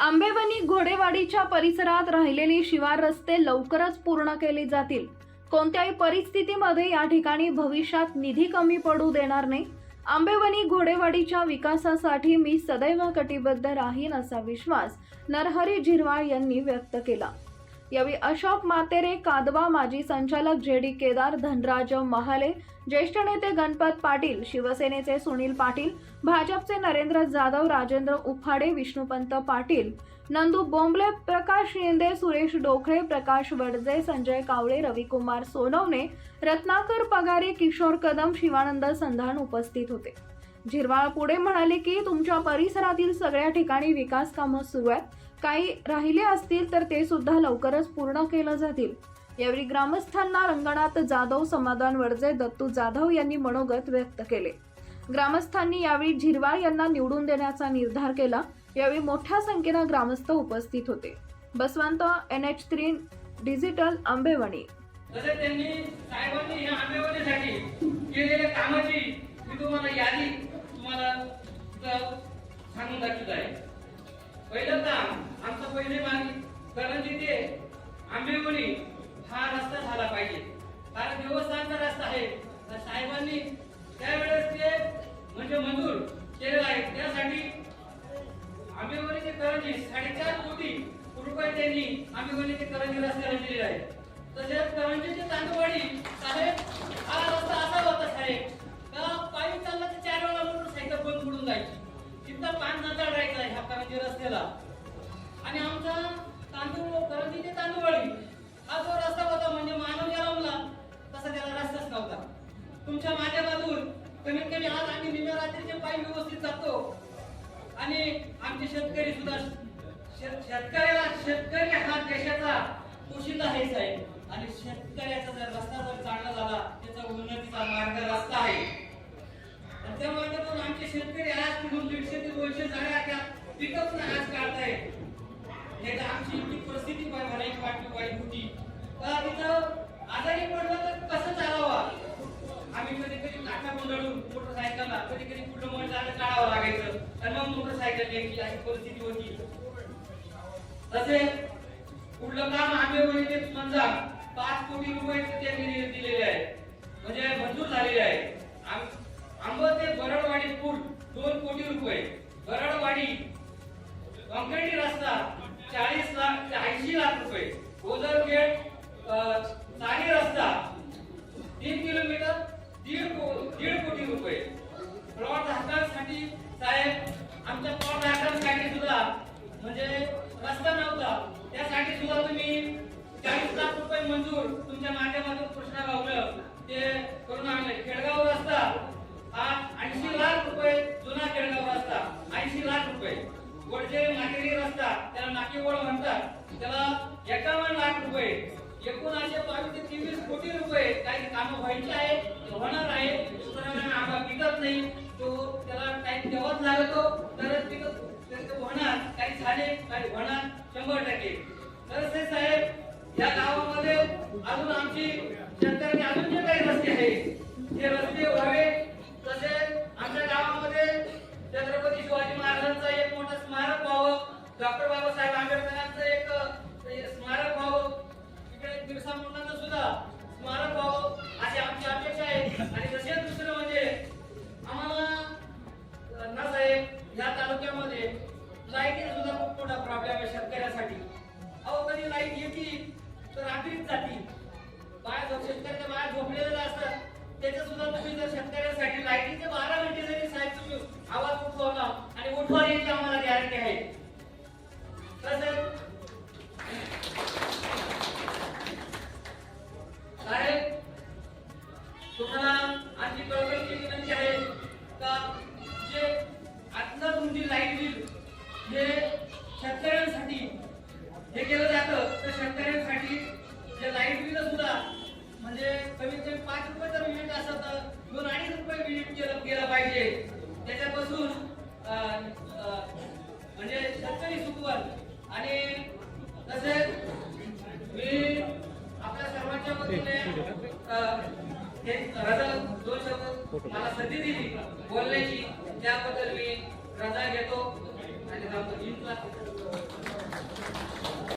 आंबेवणी घोडेवाडीच्या परिसरात राहिलेली शिवार रस्ते लवकरच पूर्ण केले जातील. कोणत्याही परिस्थितीमध्ये या ठिकाणी भविष्यात निधी कमी पडू देणार नाही. आंबेवणी घोडेवाडीच्या विकासासाठी मी सदैव कटिबद्ध राहीन असा विश्वास नरहरी झिरवाळ यांनी व्यक्त केला. यावेळी अशोक मातेरे कादवा माजी संचालक जे डी केदार धनराज महाले ज्येष्ठ नेते गणपत पाटील शिवसेनेचे सुनील पाटील भाजपचे नरेंद्र जाधव राजेंद्र उफाडे विष्णुपंत पाटील नंदू बोंबले प्रकाश शिंदे सुरेश डोखळे प्रकाश वडजे संजय कावळे रविकुमार सोनवणे रत्नाकर पगारे किशोर कदम शिवानंद संधान उपस्थित होते. झिरवाळ पुढे म्हणाले की तुमच्या परिसरातील सगळ्या ठिकाणी विकास कामं सुरू आहेत. काही राहिले असतील तर ते सुद्धा लवकरच पूर्ण केलं जातील. यावेळी ग्रामस्थांना रंगणात जाधव समाधान वडजे दत्तू जाधव यांनी मनोगत व्यक्त केले. ग्रामस्थांनी यावेळी झिरवाळ यांना निवडून देण्याचा निर्धार केला. यावेळी मोठ्या संख्येनं ग्रामस्थ उपस्थित होते. Basavant N H three digital Ambevani. त्यांनी साहेबांनी केलेल्या कामाची मी तुम्हाला यादी तुम्हाला सांगून दाखवत आहे. पहिले मागे करंजी ते आंबेवणी हा रस्ता झाला पाहिजे. कारण देवस्थानचा रस्ता आहे. तर साहेबांनी त्यावेळेस ते म्हणजे मंजूर केलेला आहे. त्यासाठी आंबेवलीचे करंजी साडेचार कोटी रुपये त्यांनी आंबेवलीचे करंजी रस्त्याला दिलेले आहे तसेच करंजीचे तांदूळवाडी साहेब हा रस्ता असा होता साहेब का पायी चालला तर चार वेळा मोटरसायकल बंद पडून जायची. तिथं पाच नजर राहायचा ह्या करंजी रस्त्याला. आणि आमचा तांदूळ करंजीचे तांदूळवाडी. हा जो रस्ता होता म्हणजे मानव जन्मला तसा त्याला रस्ताच नव्हता. तुमच्या माध्यमातून कमीत कमी आज आम्ही निम्या रात्रीचे पाय व्यवस्थित जातो. आणि आमचे शेतकरी सुद्धा शेतकऱ्याला शेतकरी हा देशाचा पोशिंदा आहे. साहेब आणि शेतकऱ्याचा जर रस्ता जर चांगला झाला त्याचा उन्नतीचा मार्ग रस्ता आहे. त्या माध्यमातून आमचे शेतकरी आज कुठून दीडशे ते दोनशे झाडे त्या पिकच आज काढतायत. हे तर आमची इतकी परिस्थिती पण वाईट वाटली वाईट होती तर तिथं आजारी पडलं तर कसं चालावा? आम्ही कधी कधी टाका गोंधळून मोटरसायकलला कधी कधी कुठं मग जाणं काढावं लागायचं. तर मग मोटरसायकल घ्यायची अशी परिस्थिती होती. तसे पुढलं काम आंबेवलीचे समजा पाच कोटी रुपये त्यांनी दिले- दिलेले आहे म्हणजे मंजूर झालेले आहे आंब ते बरडवाडी पूल दोन कोटी रुपये. बरडवाडी कंक्रीटी रस्ता चाळीस लाख ते ऐंशी लाख रुपये. ओझरगेट चारी रस्ता. तीन किलोमीटर दीड को- दीड कोटी रुपये. प्लॉट धारकांसाठी साहेब आमच्या प्लॉट धारकांसाठी सुद्धा म्हणजे रस्ता नव्हता. त्यासाठी सुद्धा तुम्ही चाळीस लाख रुपये मंजूर तुमच्या माध्यमातून कृष्णा गावलं ते करून आणले. खेडगाव रस्ता हा ऐंशी लाख रुपये जुना खेडगाव रस्ता ऐंशी लाख रुपये वडजे नाकेरी रस्ता त्याला नाकेवळ म्हणतात त्याला एकावन्न लाख रुपये एकूण असे बावीस ते तेवीस कोटी रुपये काही कामं व्हायची आहे होणार आहे सुतरांना आंबा पिकत नाही. तो त्याला टाइम तेव्हाच लागतो. तरच पिकत होणार. काही झाले काही होणार. शंभर टक्के. तर ते साहेब या गावामध्ये अजून आमची शेतकऱ्यांनी अजून जे काही रस्ते आहेत ते रस्ते व्हावे. जो शेतकऱ्याच्या बाहेर झोपलेलं असतात त्याचं सुद्धा तुम्ही जर शेतकऱ्यासाठी लाईटीचे बारा घंटे जरी साहेब तुम्ही आवाज उठवला आणि उठवा याची आम्हाला गॅरंटी आहे. तासात दोन अडीच रुपये विजिट केलं गेलं पाहिजे. त्याच्यापासून म्हणजे शेतकरी सुखवर आणि तसेच मी आपल्या सर्वांच्या वतीने दोन शब्द मला संधी दिली. बोलण्याची. त्याबद्दल मी रजा घेतो. आणि थांबतो